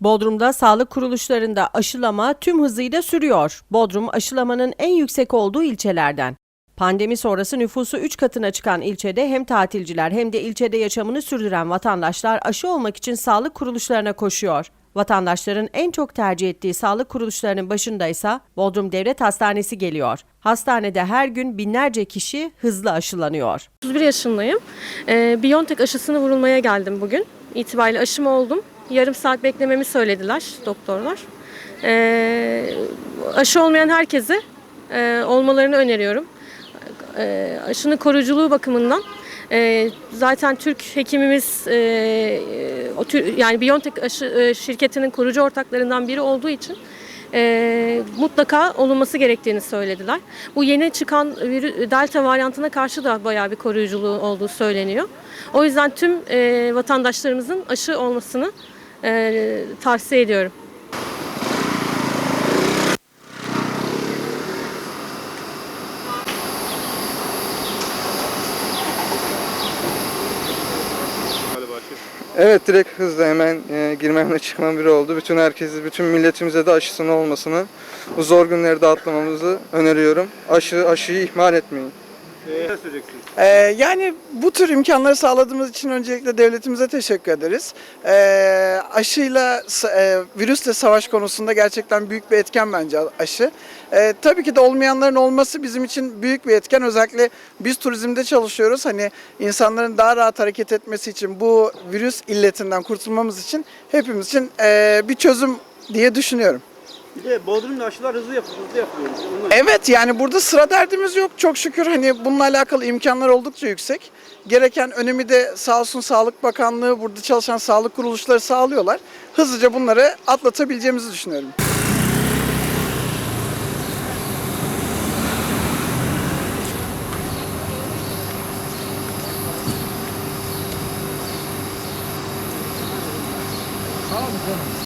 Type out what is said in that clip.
Bodrum'da sağlık kuruluşlarında aşılama tüm hızıyla sürüyor. Bodrum aşılamanın en yüksek olduğu ilçelerden. Pandemi sonrası nüfusu 3 katına çıkan ilçede hem tatilciler hem de ilçede yaşamını sürdüren vatandaşlar aşı olmak için sağlık kuruluşlarına koşuyor. Vatandaşların en çok tercih ettiği sağlık kuruluşlarının başında ise Bodrum Devlet Hastanesi geliyor. Hastanede her gün binlerce kişi hızlı aşılanıyor. 31 yaşındayım. Ee, Biontech aşısını vurulmaya geldim bugün. İtibariyle aşımı oldum. Yarım saat beklememi söylediler doktorlar. Ee, aşı olmayan herkese e, olmalarını öneriyorum. Ee, aşının koruyuculuğu bakımından e, zaten Türk hekimimiz e, e, o tür, yani Biontech aşı e, şirketinin kurucu ortaklarından biri olduğu için e, mutlaka olunması gerektiğini söylediler. Bu yeni çıkan virü- delta varyantına karşı da bayağı bir koruyuculuğu olduğu söyleniyor. O yüzden tüm e, vatandaşlarımızın aşı olmasını e, tavsiye ediyorum. Evet direkt hızla hemen e, girmemle çıkmam biri oldu. Bütün herkesi, bütün milletimize de aşısının olmasını, bu zor günleri de atlamamızı öneriyorum. Aşı, aşıyı ihmal etmeyin. Söyleyeceksiniz? Ee, yani bu tür imkanları sağladığımız için öncelikle devletimize teşekkür ederiz. Ee, aşıyla, e, virüsle savaş konusunda gerçekten büyük bir etken bence aşı. Ee, tabii ki de olmayanların olması bizim için büyük bir etken. Özellikle biz turizmde çalışıyoruz. Hani insanların daha rahat hareket etmesi için bu virüs illetinden kurtulmamız için hepimiz için e, bir çözüm diye düşünüyorum. Bir de Bodrum'da aşılar hızlı, yap hızlı yapılıyor. Onlar- Evet yani burada sıra derdimiz yok. Çok şükür hani bununla alakalı imkanlar oldukça yüksek. Gereken önemi de sağ olsun Sağlık Bakanlığı, burada çalışan sağlık kuruluşları sağlıyorlar. Hızlıca bunları atlatabileceğimizi düşünüyorum. Sağ olun canım.